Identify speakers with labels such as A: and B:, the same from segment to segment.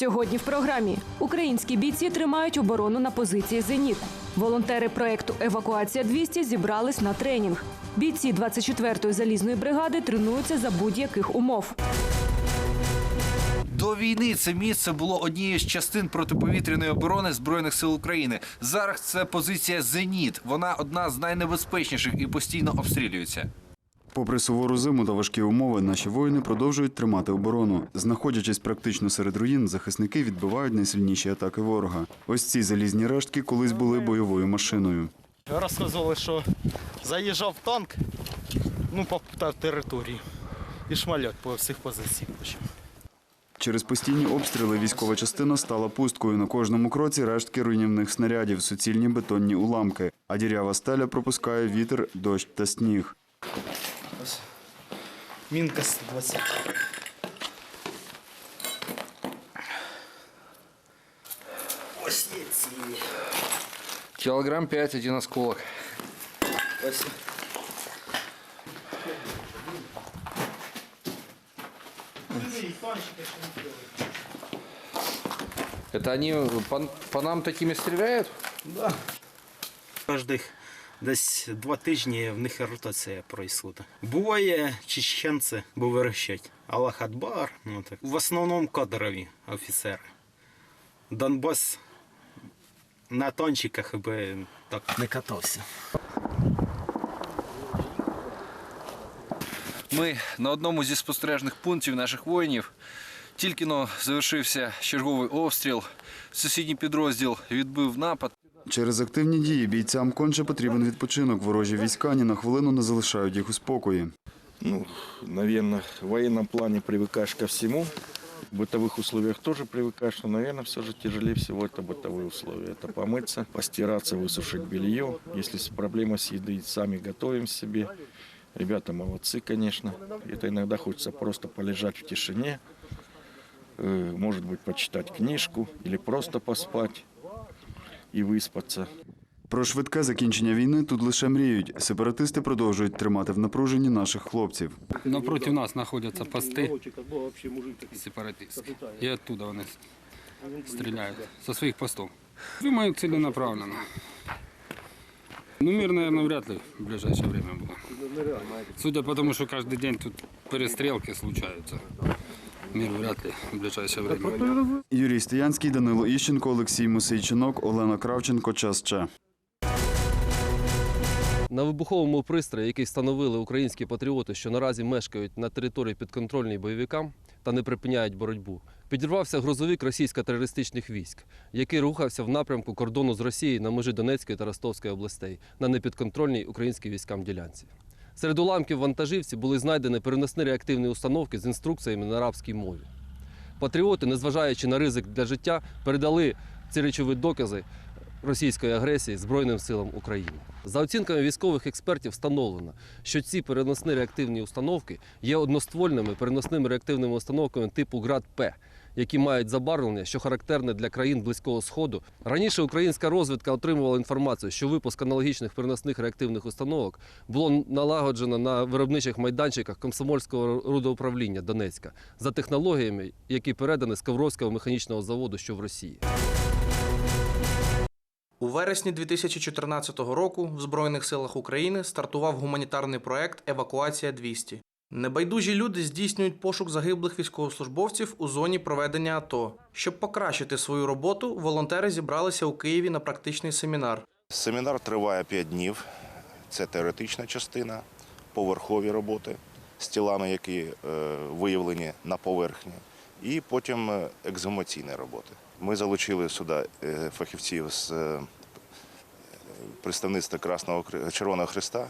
A: Сьогодні в програмі українські бійці тримають оборону на позиції Зеніт. Волонтери проекту Евакуація 200 зібрались на тренінг. Бійці 24-ї залізної бригади тренуються за будь-яких умов.
B: До війни це місце було однією з частин протиповітряної оборони збройних сил України. Зараз це позиція Зеніт. Вона одна з найнебезпечніших і постійно обстрілюється.
C: Попри сувору зиму та важкі умови, наші воїни продовжують тримати оборону. Знаходячись практично серед руїн, захисники відбивають найсильніші атаки ворога. Ось ці залізні рештки колись були бойовою машиною.
D: Розказували, що заїжджав танк, ну, по території. І шмальот по всіх позиціях.
C: Через постійні обстріли військова частина стала пусткою. На кожному кроці рештки руйнівних снарядів, суцільні бетонні уламки, а дірява стеля пропускає вітер, дощ та сніг.
D: Мінка 120. Ось є ці.
B: Кілограм 5, один осколок.
D: Ось.
B: Это они по, по нам такими стреляют?
D: Кожних десь два тижні в них ротація происходит. Буває чеченці, вирощать. Аллах Акбар. Ну, так. В основному кадрові офіцери. Донбас на тончиках би так не катався.
B: Ми на одному зі спостережних пунктів наших воїнів. Тільки но завершився черговий обстріл. Сусідній підрозділ відбив напад.
C: Через активні дії бійцям конче потрібен відпочинок. Ворожі війська ні на хвилину не залишають їх у спокої.
E: Ну, наверное, в военном плане привыкаешь ко всему. В бытовых условиях тоже привыкаешь, но, наверное, все же тяжелее всего это бытовые условия. Это помыться, постираться, высушить белье. Если с- проблема с едой, сами готовим себе. Ребята молодцы, конечно. Это иногда хочется просто полежать в тишине, э, может быть, почитать книжку или просто поспать и выспаться.
C: Про швидке закінчення війни тут лише мріють. Сепаратисти продовжують тримати в напруженні наших хлопців.
F: Напротив нас знаходяться пости сепаратистські. І оттуда вони стріляють зі своїх постів. Думаю, ціленаправленно. Ну, мир, наверное, вряд ли в ближайшее время буде. Судя по тому, що кожен день тут перестрілки случаються. Мир вряд ли в ближайшее время.
C: Юрій Стоянський, Данило Іщенко, Олексій Мусейчинок, Олена Кравченко. Час Че.
G: На вибуховому пристрої, який встановили українські патріоти, що наразі мешкають на території підконтрольній бойовикам та не припиняють боротьбу, підірвався грузовик російсько-терористичних військ, який рухався в напрямку кордону з Росією на межі Донецької та Ростовської областей на непідконтрольній українським військам ділянці. Серед уламків вантажівці були знайдені переносні реактивні установки з інструкціями на арабській мові. Патріоти, незважаючи на ризик для життя, передали ці речові докази російської агресії Збройним силам України. За оцінками військових експертів встановлено, що ці переносні реактивні установки є одноствольними переносними реактивними установками типу ГРАД-П, які мають забарвлення, що характерне для країн Близького Сходу. Раніше українська розвідка отримувала інформацію, що випуск аналогічних переносних реактивних установок було налагоджено на виробничих майданчиках комсомольського рудоуправління Донецька за технологіями, які передані з Ковровського механічного заводу, що в Росії.
H: У вересні 2014 року в Збройних силах України стартував гуманітарний проект Евакуація 200. Небайдужі люди здійснюють пошук загиблих військовослужбовців у зоні проведення АТО. Щоб покращити свою роботу, волонтери зібралися у Києві на практичний семінар.
I: Семінар триває 5 днів. Це теоретична частина, поверхові роботи з тілами, які е, виявлені на поверхні, і потім е, екзумаційні роботи. Ми залучили сюди е, фахівців з представництва Красного Червоного Христа,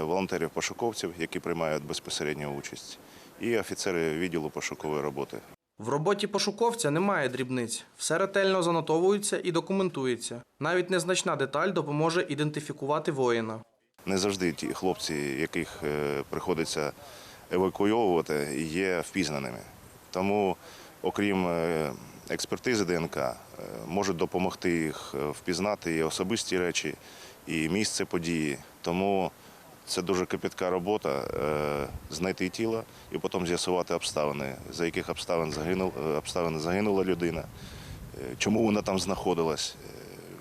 I: волонтерів-пошуковців, які приймають безпосередню участь, і офіцери відділу пошукової роботи.
H: В роботі пошуковця немає дрібниць, все ретельно занотовується і документується. Навіть незначна деталь допоможе ідентифікувати воїна.
I: Не завжди ті хлопці, яких е, приходиться евакуйовувати, є впізнаними. Тому, окрім е, експертизи ДНК, е, можуть допомогти їх е, впізнати і особисті речі, і місце події. Тому Це дуже копітка робота е, знайти тіло і потім з'ясувати обставини, за яких обставин загинув, е, обставин загинула людина, е, чому вона там знаходилась,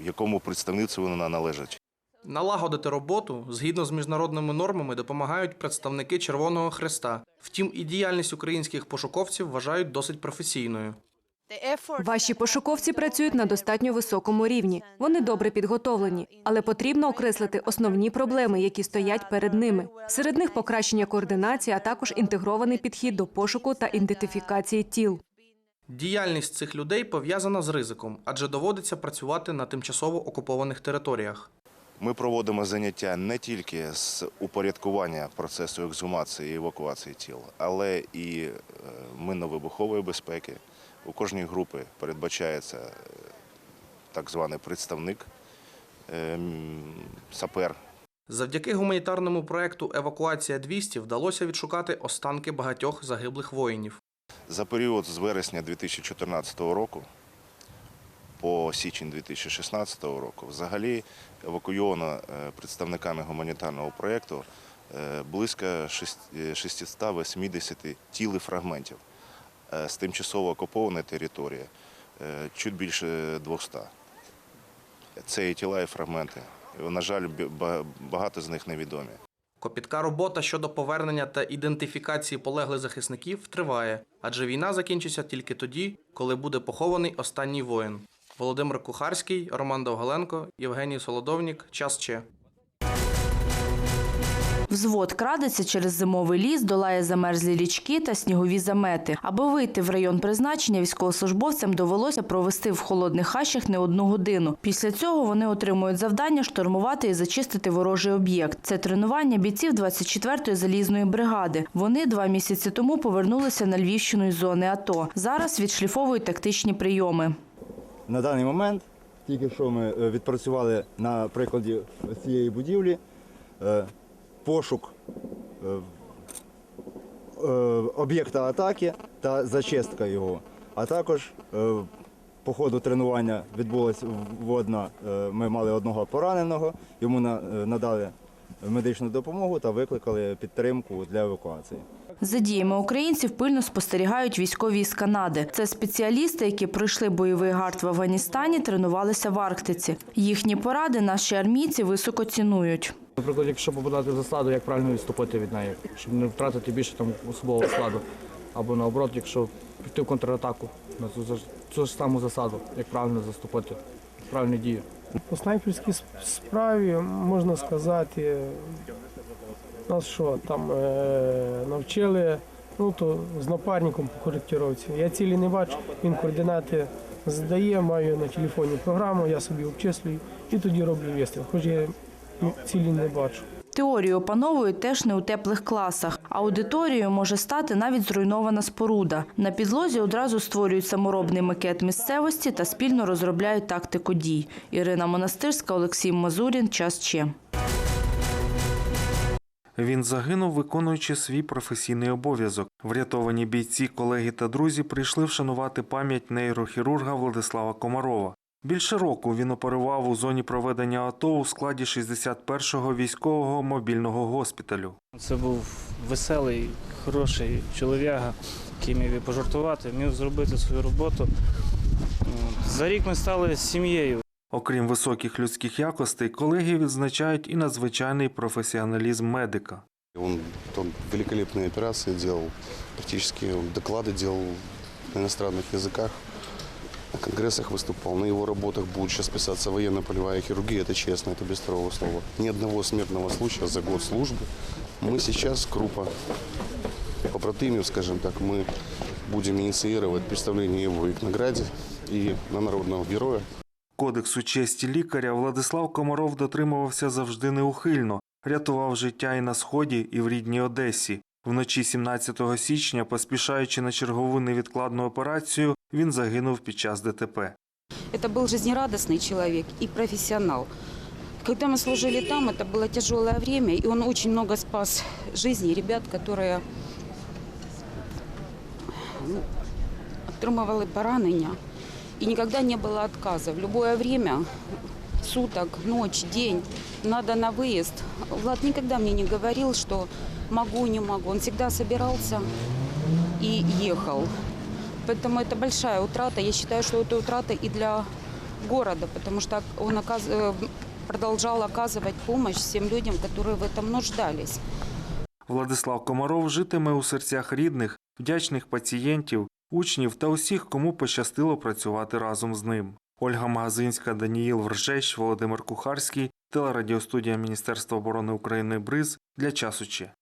I: якому представництву вона належить.
H: Налагодити роботу згідно з міжнародними нормами допомагають представники Червоного Хреста. Втім, і діяльність українських пошуковців вважають досить професійною.
A: Ваші пошуковці працюють на достатньо високому рівні. Вони добре підготовлені, але потрібно окреслити основні проблеми, які стоять перед ними. Серед них покращення координації, а також інтегрований підхід до пошуку та ідентифікації тіл.
H: Діяльність цих людей пов'язана з ризиком, адже доводиться працювати на тимчасово окупованих територіях.
I: Ми проводимо заняття не тільки з упорядкування процесу ексгумації і евакуації тіл, але і е, минно-вибухової безпеки. У кожній групі передбачається е, так званий представник, е, сапер.
H: Завдяки гуманітарному проекту Евакуація 200 вдалося відшукати останки багатьох загиблих воїнів.
I: За період з вересня 2014 року по січень 2016 року взагалі евакуйовано е, представниками гуманітарного проєкту близько шест- е, 680 тіл і фрагментів. Е, З тимчасово окупованої території е, чуть більше 200. Це і тіла, і фрагменти. На жаль, багато з них невідомі.
H: Копітка робота щодо повернення та ідентифікації полеглих захисників триває, адже війна закінчиться тільки тоді, коли буде похований останній воїн. Володимир Кухарський, Роман Довгаленко, Євгеній Солодовнік. Час Че.
J: Взвод крадеться через зимовий ліс, долає замерзлі річки та снігові замети. Аби вийти в район призначення, військовослужбовцям довелося провести в холодних хащах не одну годину. Після цього вони отримують завдання штурмувати і зачистити ворожий об'єкт. Це тренування бійців 24-ї залізної бригади. Вони два місяці тому повернулися на Львівщину із зони АТО. Зараз відшліфовують тактичні прийоми.
K: На даний момент, тільки що ми е, відпрацювали на прикладі цієї будівлі, е, пошук е, е, об'єкта атаки та зачистка його. А також е, по ходу тренування відбулася водна. Ми мали одного пораненого, йому на- надали медичну допомогу та викликали підтримку для евакуації.
J: За діями українців пильно спостерігають військові із Канади. Це спеціалісти, які пройшли бойовий гард в Афганістані, тренувалися в Арктиці. Їхні поради наші армійці високо цінують.
L: Наприклад, якщо попадати в засаду, як правильно відступити від неї, щоб не втратити більше там особового складу. Або наоборот, якщо піти в контратаку на цю, цю ж саму засаду, як правильно заступити, правильні дії.
M: По снайперській сп- справі можна сказати, нас що там е, навчили ну, то з напарником по коректировці. Я цілі не бачу, він координати задає, маю на телефоні програму, я собі обчислюю і тоді роблю вистріл, хоч я цілі не бачу.
J: Теорію опановують теж не у теплих класах. Аудиторією може стати навіть зруйнована споруда. На підлозі одразу створюють саморобний макет місцевості та спільно розробляють тактику дій. Ірина Монастирська, Олексій Мазурін. Час Че.
N: Він загинув, виконуючи свій професійний обов'язок. Врятовані бійці, колеги та друзі прийшли вшанувати пам'ять нейрохірурга Владислава Комарова. Більше року він оперував у зоні проведення АТО у складі 61-го військового мобільного госпіталю.
L: Це був веселий, хороший чолов'яга, який міг і пожартувати, міг зробити свою роботу. От. За рік ми стали сім'єю.
N: Окрім високих людських якостей, колеги відзначають і надзвичайний професіоналізм медика.
I: Он, он великолепные операции делал, практически он доклады делал на иностранных языках, на конгрессах выступал. На его работах будет сейчас писаться военно-полевая хирургия, это честно, это без второго слова. Ни одного смертного случая за год службы. Мы сейчас, группа побратимів, скажем так, мы будем инициировать представление его и к награде, и на народного героя.
N: Кодексу честі лікаря Владислав Комаров дотримувався завжди неухильно, рятував життя і на сході, і в рідній Одесі. Вночі 17 січня, поспішаючи на чергову невідкладну операцію, він загинув під час ДТП.
O: Это был жизнерадостный человек и профессионал. Когда мы служили там, это было тяжелое время, и он очень много спас жизней ребят, которые ну, отримували поранення. И никогда не было отказа. В любое время суток, ночь, день. Надо на выезд. Влад никогда мне не говорил, что могу, не могу. Он всегда собирался и ехал. Поэтому это большая утрата. Я считаю, что это утрата и для города, потому что он оказ- э, продолжал оказывать помощь всем людям, которые в этом нуждались.
N: Владислав Комаров житиме у серцях рідних, вдячних пацієнтів, учнів та усіх, кому пощастило працювати разом з ним. Ольга Магазинська, Даніїл Вржеч, Володимир Кухарський, телерадіостудія Міністерства оборони України «Бриз» для часу Че.